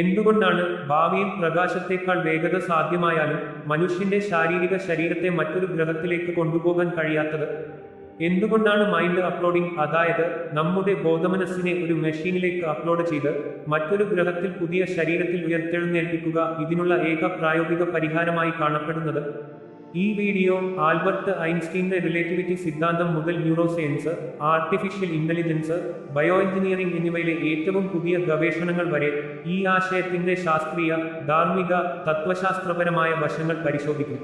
എന്തുകൊണ്ടാണ് ഭാവിയിൽ പ്രകാശത്തേക്കാൾ വേഗത സാധ്യമായാലും മനുഷ്യന്റെ ശാരീരിക ശരീരത്തെ മറ്റൊരു ഗ്രഹത്തിലേക്ക് കൊണ്ടുപോകാൻ കഴിയാത്തത്? എന്തുകൊണ്ടാണ് മൈൻഡ് അപ്ലോഡിംഗ് അതായത് നമ്മുടെ ബോധമനസ്സിനെ ഒരു മെഷീനിലേക്ക് അപ്ലോഡ് ചെയ്ത് മറ്റൊരു ഗ്രഹത്തിൽ പുതിയ ശരീരത്തിൽ ഉയർത്തെഴുന്നേൽപ്പിക്കുക ഇതിനുള്ള ഏക പ്രായോഗിക പരിഹാരമായി കാണപ്പെടുന്നത്? ഈ വീഡിയോ ആൽബർട്ട് ഐൻസ്റ്റീന്റെ റിലേറ്റിവിറ്റി സിദ്ധാന്തം മുതൽ neuroscience artificial intelligence bio engineering എന്നിവയിലെ ഏറ്റവും പുതിയ ഗവേഷണങ്ങൾ വരെ ഈ ആശയത്തിന്റെ ശാസ്ത്രീയ ധാർമ്മിക തത്വശാസ്ത്രപരമായ വശങ്ങൾ പരിശോധിക്കും.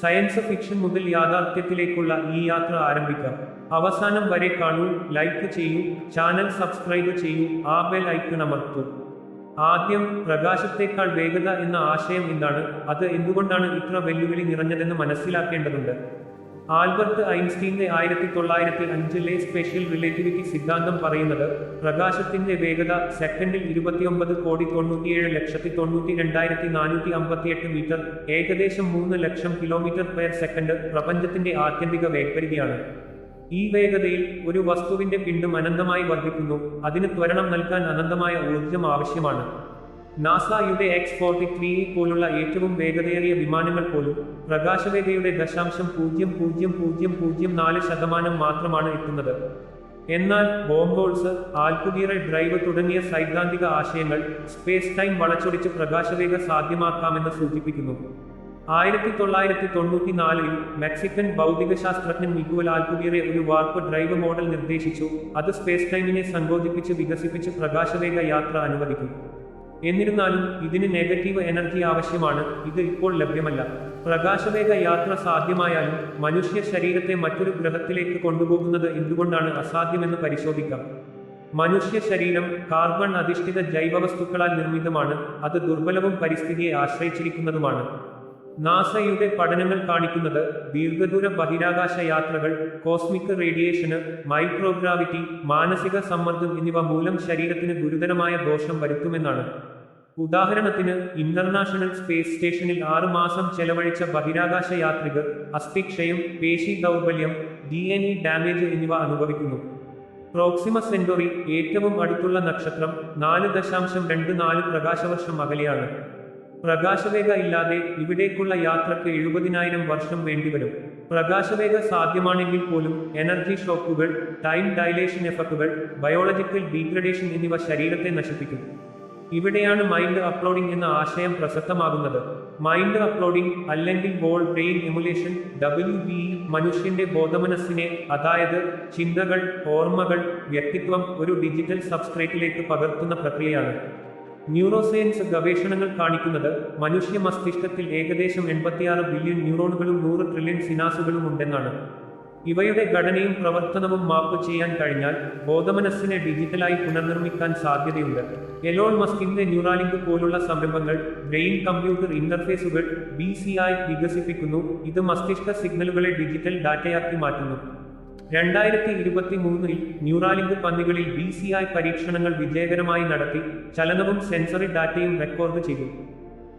സയൻസ് ഫിക്ഷൻ മുതൽ യാഥാർത്ഥ്യത്തിലേക്കുള്ള ഈ യാത്ര ആരംഭിക്കാം. അവസാനം വരെ കാണൂ ലൈക്ക് ചെയ്യൂ ചാനൽ സബ്സ്ക്രൈബ് ചെയ്യൂ ആ ബെൽ ഐക്കൺ അമർത്തൂ. ആദ്യം പ്രകാശത്തേക്കാൾ വേഗത എന്ന ആശയം എന്താണ്? അത് എന്തുകൊണ്ടാണ് ഇത്ര വെല്ലുവിളി നിറഞ്ഞതെന്ന് മനസ്സിലാക്കേണ്ടതുണ്ട്. ആൽബർട്ട് ഐൻസ്റ്റീന്റെ ആയിരത്തി തൊള്ളായിരത്തി അഞ്ചിലെ സ്പെഷ്യൽ റിലേറ്റിവിറ്റി സിദ്ധാന്തം പറയുന്നത് പ്രകാശത്തിന്റെ വേഗത സെക്കൻഡിൽ ഇരുപത്തിയൊമ്പത് കോടി തൊണ്ണൂറ്റിയേഴ് ലക്ഷത്തി തൊണ്ണൂറ്റി രണ്ടായിരത്തി നാനൂറ്റി അമ്പത്തിയെട്ട് മീറ്റർ ഏകദേശം മൂന്ന് ലക്ഷം കിലോമീറ്റർ പെർ സെക്കൻഡ് പ്രപഞ്ചത്തിന്റെ ആത്യന്തിക വേഗപരിധിയാണ്. ഈ വേഗതയിൽ ഒരു വസ്തുവിന്റെ പിണ്ഡം അനന്തമായി വർദ്ധിക്കുന്നു. അതിന് ത്വരണം നൽകാൻ അനന്തമായ ഊർജം ആവശ്യമാണ്. നാസയുടെ എക്സ് ഫോർട്ടി ത്രീ പോലുള്ള ഏറ്റവും വേഗതയേറിയ വിമാനങ്ങൾ പോലും പ്രകാശവേഗയുടെ ദശാംശം പൂജ്യം പൂജ്യം പൂജ്യം പൂജ്യം നാല് ശതമാനം മാത്രമാണ് എത്തുന്നത്. എന്നാൽ ബോംബോൾസ് ആൽക്കുതീറ ഡ്രൈവ് തുടങ്ങിയ സൈദ്ധാന്തിക ആശയങ്ങൾ സ്പേസ് ടൈം വളച്ചൊടിച്ച് പ്രകാശവേഗ സാധ്യമാക്കാമെന്ന് സൂചിപ്പിക്കുന്നു. ആയിരത്തി തൊള്ളായിരത്തി തൊണ്ണൂറ്റി നാലിൽ മെക്സിക്കൻ ഭൗതികശാസ്ത്രജ്ഞൻ മിഗുവൽ ആൽക്കുതിയറെ ഒരു വാർപ്പ് ഡ്രൈവ് മോഡൽ നിർദ്ദേശിച്ചു. അത് സ്പേസ് ടൈമിനെ സങ്കോചിപ്പിച്ച് വികസിപ്പിച്ച് പ്രകാശവേഗ യാത്ര അനുവദിക്കും. എന്നിരുന്നാലും ഇതിന് നെഗറ്റീവ് എനർജി ആവശ്യമാണ്. ഇത് ഇപ്പോൾ ലഭ്യമല്ല. പ്രകാശവേഗ യാത്ര സാധ്യമായാലും മനുഷ്യ ശരീരത്തെ മറ്റൊരു ഗ്രഹത്തിലേക്ക് കൊണ്ടുപോകുന്നത് എന്തുകൊണ്ടാണ് അസാധ്യമെന്ന് പരിശോധിക്കാം. മനുഷ്യ ശരീരം കാർബൺ അധിഷ്ഠിത ജൈവവസ്തുക്കളാൽ നിർമ്മിതമാണ്. അത് ദുർബലവും പരിസ്ഥിതിയെ ആശ്രയിച്ചിരിക്കുന്നതുമാണ്. നാസയുടെ പഠനങ്ങൾ കാണിക്കുന്നത് ദീർഘദൂര ബഹിരാകാശ യാത്രകൾ കോസ്മിക് റേഡിയേഷന് മൈക്രോഗ്രാവിറ്റി മാനസിക സമ്മർദ്ദം എന്നിവ മൂലം ശരീരത്തിന് ഗുരുതരമായ ദോഷം വരുത്തുമെന്നാണ്. ഉദാഹരണത്തിന് ഇന്റർനാഷണൽ സ്പേസ് സ്റ്റേഷനിൽ ആറു മാസം ചെലവഴിച്ച ബഹിരാകാശ യാത്രികർ അസ്ഥിക്ഷയം പേശി ദൗർബല്യം ഡി എൻ ഇ ഡാമേജ് എന്നിവ അനുഭവിക്കുന്നു. പ്രോക്സിമ സെന്റോറി ഏറ്റവും അടുത്തുള്ള നക്ഷത്രം നാല് ദശാംശം രണ്ട് നാല് പ്രകാശവർഷം അകലെയാണ്. പ്രകാശവേഗ ഇല്ലാതെ ഇവിടേക്കുള്ള യാത്രയ്ക്ക് എഴുപതിനായിരം വർഷം വേണ്ടിവരും. പ്രകാശവേഗ സാധ്യമാണെങ്കിൽ പോലും എനർജി ഷോക്കുകൾ ടൈം ഡൈലേഷൻ എഫക്റ്റുകൾ ബയോളജിക്കൽ ഡീഗ്രഡേഷൻ എന്നിവ ശരീരത്തെ നശിപ്പിക്കും. ഇവിടെയാണ് മൈൻഡ് അപ്ലോഡിംഗ് എന്ന ആശയം പ്രസക്തമാകുന്നത്. മൈൻഡ് അപ്ലോഡിംഗ് അല്ലെങ്കിൽ whole brain emulation W B മനുഷ്യന്റെ ബോധമനസ്സിനെ അതായത് ചിന്തകൾ ഓർമ്മകൾ വ്യക്തിത്വം ഒരു ഡിജിറ്റൽ സബ്സ്ട്രേറ്റിലേക്ക് പകർത്തുന്ന പ്രക്രിയയാണ്. ന്യൂറോസയൻസ് ഗവേഷണങ്ങൾ കാണിക്കുന്നത് മനുഷ്യ മസ്തിഷ്കത്തിൽ ഏകദേശം എൺപത്തിയാറ് ബില്യൺ ന്യൂറോണുകളും നൂറ് ട്രില്യൺ സിനാസുകളും ഉണ്ടെന്നാണ്. ഇവയുടെ ഘടനയും പ്രവർത്തനവും മാപ്പ് ചെയ്യാൻ കഴിഞ്ഞാൽ ബോധമനസ്സിനെ ഡിജിറ്റലായി പുനർനിർമ്മിക്കാൻ സാധ്യതയുണ്ട്. എലോൺ മസ്കിന്റെ ന്യൂറാലിങ്ക് പോലുള്ള സംരംഭങ്ങൾ ബ്രെയിൻ കമ്പ്യൂട്ടർ ഇന്റർഫേസുകൾ ബി വികസിപ്പിക്കുന്നു. ഇത് മസ്തിഷ്ക സിഗ്നലുകളെ ഡിജിറ്റൽ ഡാറ്റയാക്കി മാറ്റുന്നു. രണ്ടായിരത്തി ഇരുപത്തി മൂന്നിൽ ന്യൂറാലിങ്ക് പന്നികളിൽ ബി സി ഐ പരീക്ഷണങ്ങൾ വിജയകരമായി നടത്തി ചലനവും സെൻസറി ഡാറ്റയും റെക്കോർഡ് ചെയ്തു.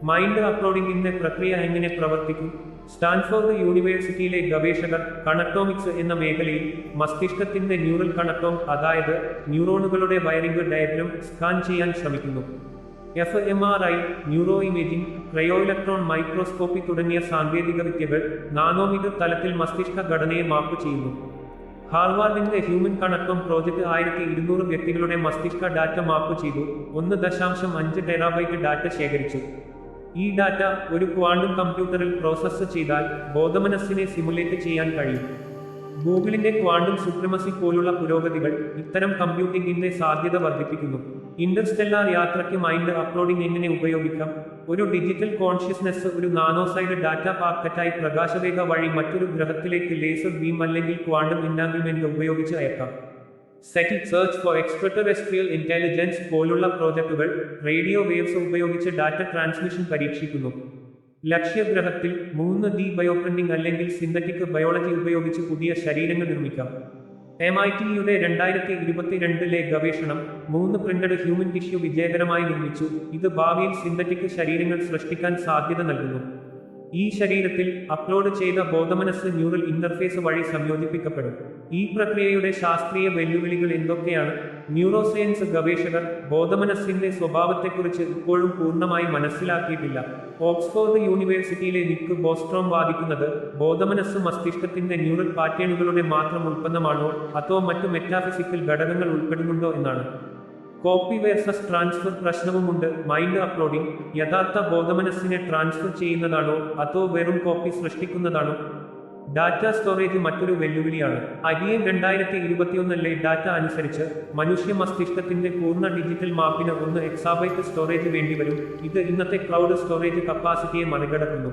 മൈൻഡ് അപ്ലോഡിംഗിന്റെ പ്രക്രിയ എങ്ങനെ പ്രവർത്തിക്കും? സ്റ്റാൻഫോർഡ് യൂണിവേഴ്സിറ്റിയിലെ ഗവേഷകർ കണക്ടോമിക്സ് എന്ന മേഖലയിൽ മസ്തിഷ്കത്തിന്റെ ന്യൂറൽ കണക്ടോം അതായത് ന്യൂറോണുകളുടെ വയറിംഗ് ഡയഗ്രം സ്കാൻ ചെയ്യാൻ ശ്രമിക്കുന്നു. F M R I neuroimaging cryo electron microscopy തുടങ്ങിയ സാങ്കേതിക വിദ്യകൾ നാനോമീറ്റർ തലത്തിൽ മസ്തിഷ്ക ഘടനയെ മാപ്പ് ചെയ്യുന്നു. ഹാർവാർഡിന്റെ ഹ്യൂമൻ കണക്കം പ്രോജക്റ്റ് ആയിരത്തി ഇരുന്നൂറ് വ്യക്തികളുടെ മസ്തിഷ്ക ഡാറ്റ മാപ്പ് ചെയ്തു. ഒന്ന് ദശാംശം അഞ്ച് ടെറാബൈറ്റ് ഡാറ്റ ശേഖരിച്ചു. ഈ ഡാറ്റ ഒരു ക്വാണ്ടം കമ്പ്യൂട്ടറിൽ പ്രോസസ്സ് ചെയ്താൽ ബോധമനസ്സിനെ സിമുലേറ്റ് ചെയ്യാൻ കഴിയും. ഗൂഗിളിന്റെ ക്വാണ്ടം സുപ്രമസി പോലുള്ള പുരോഗതികൾ ഇത്തരം കമ്പ്യൂട്ടിംഗിന്റെ സാധ്യത വർദ്ധിപ്പിക്കുന്നു. ഇന്റർസ്റ്റെല്ലാർ യാത്രയ്ക്ക് മൈൻഡ് അപ്ലോഡിംഗ് എങ്ങനെ ഉപയോഗിക്കാം? ഒരു ഡിജിറ്റൽ കോൺഷ്യസ്നെസ് ഒരു നാനോസൈഡ് ഡാറ്റ പാക്കറ്റായി പ്രകാശവേഗ വഴി മറ്റൊരു ഗ്രഹത്തിലേക്ക് ലേസർ ബീം അല്ലെങ്കിൽ ക്വാണ്ടം ഇൻഡാങ്കിൾമെന്റ് ഉപയോഗിച്ച് അയക്കാം. സെറ്റിൽ സെർച്ച് ഫോർ എക്സ്ട്രറ്ററെസ്ട്രിയൽ ഇന്റലിജൻസ് പോലുള്ള പ്രോജക്റ്റുകൾ റേഡിയോ വേവ്സ് ഉപയോഗിച്ച് ഡാറ്റ ട്രാൻസ്മിഷൻ പരീക്ഷിക്കുന്നു. ലക്ഷ്യഗ്രഹത്തിൽ മൂന്ന് ഡി ബയോപ്രിന്റിംഗ് അല്ലെങ്കിൽ സിന്തറ്റിക് ബയോളജി ഉപയോഗിച്ച് പുതിയ ശരീരങ്ങൾ നിർമ്മിക്കാം. എം ഐ ടിയുടെ രണ്ടായിരത്തി ഇരുപത്തിരണ്ടിലെ ഗവേഷണം മൂന്ന് പ്രിന്റഡ് ഹ്യൂമൻ ടിഷ്യൂ വിജയകരമായി നിർമ്മിച്ചു. ഇത് ഭാവിയിൽ സിന്തറ്റിക് ശരീരങ്ങൾ സൃഷ്ടിക്കാൻ സാധ്യത നൽകുന്നു. ഈ ശരീരത്തിൽ അപ്ലോഡ് ചെയ്ത ബോധമനസ് ന്യൂറൽ ഇന്റർഫേസ് വഴി സംയോജിപ്പിക്കപ്പെടും. ഈ പ്രക്രിയയുടെ ശാസ്ത്രീയ വെല്ലുവിളികൾ എന്തൊക്കെയാണ്? ന്യൂറോസയൻസ് ഗവേഷകർ ബോധമനസ്സിന്റെ സ്വഭാവത്തെക്കുറിച്ച് ഇപ്പോഴും പൂർണമായി മനസ്സിലാക്കിയിട്ടില്ല. ഓക്സ്ഫോർഡ് യൂണിവേഴ്സിറ്റിയിലെ നിക്ക് ബോസ്ട്രോം വാദിക്കുന്നത് ബോധമനസ്സ് മസ്തിഷ്കത്തിന്റെ ന്യൂറൽ പാറ്റേണുകളുടെ മാത്രം ഉൽപ്പന്നമാണോ അതോ മറ്റു മെറ്റാഫിസിക്കൽ ഘടകങ്ങൾ ഉൾപ്പെടുന്നുണ്ടോ എന്നാണ്. കോപ്പി വേഴ്സസ് ട്രാൻസ്ഫർ പ്രശ്നവുമുണ്ട്. മൈൻഡ് അപ്ലോഡിംഗ് യഥാർത്ഥ ബോധമനസ്സിനെ ട്രാൻസ്ഫർ ചെയ്യുന്നതാണോ അതോ വെറും കോപ്പി സൃഷ്ടിക്കുന്നതാണോ ഡാറ്റ സ്റ്റോറേജ് മറ്റൊരു വെല്ലുവിളിയാണ്. അരിയൻ രണ്ടായിരത്തി ഇരുപത്തിയൊന്നിലെ ഡാറ്റ അനുസരിച്ച് മനുഷ്യ മസ്തിഷ്കത്തിന്റെ പൂർണ ഡിജിറ്റൽ മാപ്പിന് ഒന്ന് എക്സാബൈറ്റ് സ്റ്റോറേജ് വേണ്ടിവരും ഇത് ഇന്നത്തെ ക്ലൗഡ് സ്റ്റോറേജ് കപ്പാസിറ്റിയെ മറികടക്കുന്നു.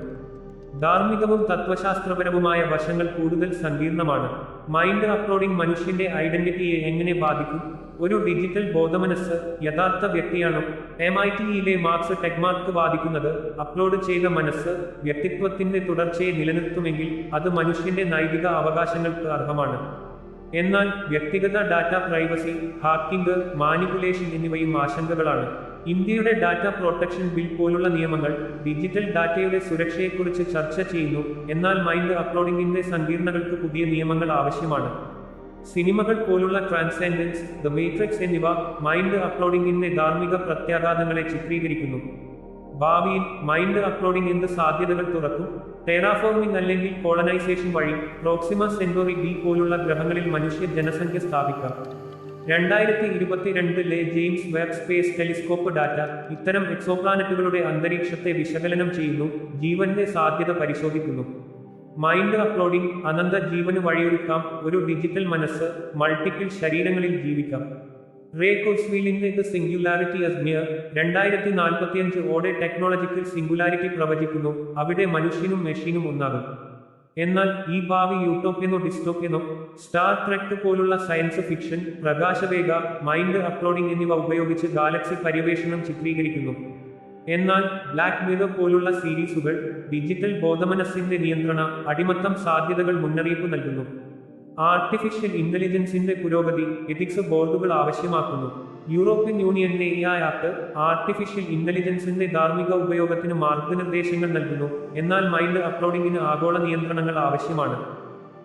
ധാർമ്മികവും തത്വശാസ്ത്രപരവുമായ വശങ്ങൾ കൂടുതൽ സങ്കീർണമാണ്. മൈൻഡ് അപ്ലോഡിംഗ് മനുഷ്യന്റെ ഐഡന്റിറ്റിയെ എങ്ങനെ ബാധിക്കും? ഒരു ഡിജിറ്റൽ ബോധമനസ് യഥാർത്ഥ വ്യക്തിയാണോ? എം ഐ ടിയിലെ മാർക്സ് ടെക്മാർക്ക് വാദിക്കുന്നത് അപ്ലോഡ് ചെയ്ത മനസ്സ് വ്യക്തിത്വത്തിന്റെ തുടർച്ചയെ നിലനിർത്തുമെങ്കിൽ അത് മനുഷ്യന്റെ നൈതിക അവകാശങ്ങൾക്ക് അർഹമാണ്. എന്നാൽ വ്യക്തിഗത ഡാറ്റ പ്രൈവസി ഹാക്കിംഗ് മാനിപ്പുലേഷൻ എന്നിവയും ആശങ്കകളാണ്. ഇന്ത്യയുടെ ഡാറ്റ പ്രൊട്ടക്ഷൻ ബിൽ പോലുള്ള നിയമങ്ങൾ ഡിജിറ്റൽ ഡാറ്റയുടെ സുരക്ഷയെക്കുറിച്ച് ചർച്ച ചെയ്യുന്നു. എന്നാൽ മൈൻഡ് അപ്ലോഡിംഗിന്റെ സങ്കീർണതകൾക്ക് പുതിയ നിയമങ്ങൾ ആവശ്യമാണ്. സിനിമകൾ പോലുള്ള ട്രാൻസെൻഡൻസ് ദ മേട്രിക്സ് എന്നിവ മൈൻഡ് അപ്ലോഡിംഗിന്റെ ധാർമ്മിക പ്രത്യാഘാതങ്ങളെ ചിത്രീകരിക്കുന്നു. ഭാവിയിൽ മൈൻഡ് അപ്ലോഡിംഗ് എന്ത് സാധ്യതകൾ തുറക്കും? ടെറാഫോമിംഗ് അല്ലെങ്കിൽ കോളനൈസേഷൻ വഴി പ്രോക്സിമ സെന്റോറി ബി പോലുള്ള ഗ്രഹങ്ങളിൽ മനുഷ്യ ജനസംഖ്യ സ്ഥാപിക്കാം. രണ്ടായിരത്തി ഇരുപത്തിരണ്ടിലെ James Webb Space Telescope data ഇത്തരം എക്സോപ്ലാനറ്റുകളുടെ അന്തരീക്ഷത്തെ വിശകലനം ചെയ്യുന്നു ജീവന്റെ സാധ്യത പരിശോധിക്കുന്നു. മൈൻഡ് അപ്ലോഡിംഗ് അനന്ത ജീവന് വഴിയൊരുക്കാം ഒരു ഡിജിറ്റൽ മനസ്സ് മൾട്ടിപ്പിൾ ശരീരങ്ങളിൽ ജീവിക്കാം. റേ കോസ്വീലിന്റെ സിംഗുലാരിറ്റി near രണ്ടായിരത്തി നാൽപ്പത്തിയഞ്ച് ഓടെ ടെക്നോളജിക്കൽ സിംഗുലാരിറ്റി പ്രവചിക്കുന്നു. അവിടെ മനുഷ്യനും മെഷീനും ഒന്നാകും. എന്നാൽ ഈ ഭാവി യൂട്ടോപ്യനോ ഡിസ്റ്റോപ്യനോ സ്റ്റാർ ട്രെക്ക് പോലുള്ള സയൻസ് ഫിക്ഷൻ പ്രകാശവേഗ മൈൻഡ് അപ്ലോഡിംഗ് എന്നിവ ഉപയോഗിച്ച് ഗാലക്സി പര്യവേഷണം ചിത്രീകരിക്കുന്നു. എന്നാൽ ബ്ലാക്ക് മിറർ പോലുള്ള സീരീസുകൾ ഡിജിറ്റൽ ബോധമനസ്സിന്റെ നിയന്ത്രണ അടിമത്തം സാധ്യതകൾ മുന്നറിയിപ്പ് നൽകുന്നു. ആർട്ടിഫിഷ്യൽ ഇന്റലിജൻസിന്റെ പുരോഗതി എത്തിക്സ് ബോർഡുകൾ ആവശ്യമാക്കുന്നു. യൂറോപ്യൻ യൂണിയന്റെ ഈ ആക്ട് ആർട്ടിഫിഷ്യൽ ഇന്റലിജൻസിന്റെ ധാർമ്മിക ഉപയോഗത്തിന് മാർഗനിർദ്ദേശങ്ങൾ നൽകുന്നു. എന്നാൽ മൈൻഡ് അപ്ലോഡിംഗിന് ആഗോള നിയന്ത്രണങ്ങൾ ആവശ്യമാണ്.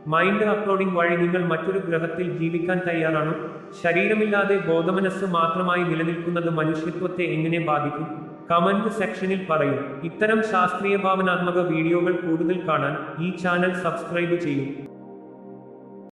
മൈൻഡ് അപ്ലോഡിംഗ് വഴി നിങ്ങൾ മറ്റൊരു ഗ്രഹത്തിൽ ജീവിക്കാൻ തയ്യാറാണോ. ശരീരമില്ലാതെ ബോധമനസ്സ് മാത്രമായി നിലനിൽക്കുന്നത് മനുഷ്യത്വത്തെ എങ്ങനെ ബാധിക്കും? കമന്റ് സെക്ഷനിൽ പറയൂ. ഇത്തരം ശാസ്ത്രീയ ഭാവനാത്മക വീഡിയോകൾ കൂടുതൽ കാണാൻ ഈ ചാനൽ സബ്സ്ക്രൈബ് ചെയ്യൂ.